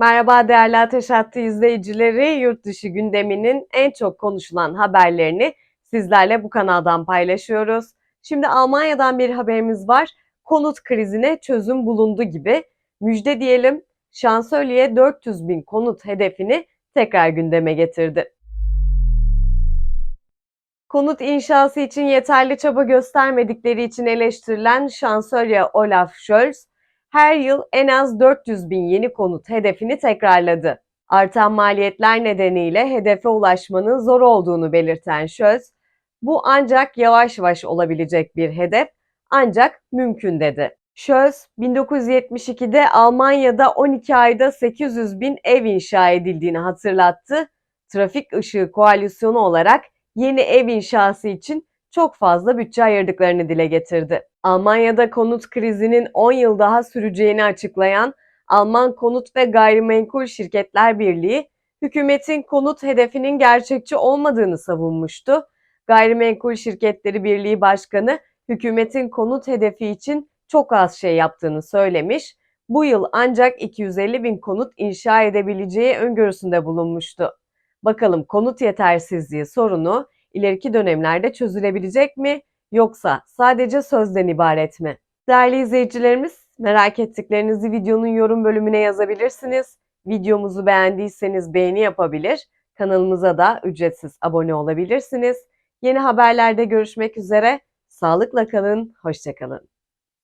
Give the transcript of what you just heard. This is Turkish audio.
Merhaba değerli Ateş Hattı izleyicileri. Yurt dışı gündeminin en çok konuşulan haberlerini sizlerle bu kanaldan paylaşıyoruz. Şimdi Almanya'dan bir haberimiz var. Konut krizine çözüm bulundu gibi. Müjde diyelim şansölye 400 bin konut hedefini tekrar gündeme getirdi. Konut inşası için yeterli çaba göstermedikleri için eleştirilen şansölye Olaf Scholz, her yıl en az 400 bin yeni konut hedefini tekrarladı. Artan maliyetler nedeniyle hedefe ulaşmanın zor olduğunu belirten Scholz, bu ancak yavaş yavaş olabilecek bir hedef, ancak mümkün dedi. Scholz, 1972'de Almanya'da 12 ayda 800 bin ev inşa edildiğini hatırlattı. Trafik ışığı koalisyonu olarak yeni ev inşası için çok fazla bütçe ayırdıklarını dile getirdi. Almanya'da konut krizinin 10 yıl daha süreceğini açıklayan Alman Konut ve Gayrimenkul Şirketler Birliği, hükümetin konut hedefinin gerçekçi olmadığını savunmuştu. Gayrimenkul Şirketleri Birliği Başkanı, hükümetin konut hedefi için çok az şey yaptığını söylemiş, bu yıl ancak 250 bin konut inşa edebileceği öngörüsünde bulunmuştu. Bakalım konut yetersizliği sorunu ileriki dönemlerde çözülebilecek mi yoksa sadece sözden ibaret mi? Değerli izleyicilerimiz, merak ettiklerinizi videonun yorum bölümüne yazabilirsiniz. Videomuzu beğendiyseniz beğeni yapabilir, kanalımıza da ücretsiz abone olabilirsiniz. Yeni haberlerde görüşmek üzere, sağlıkla kalın, hoşçakalın.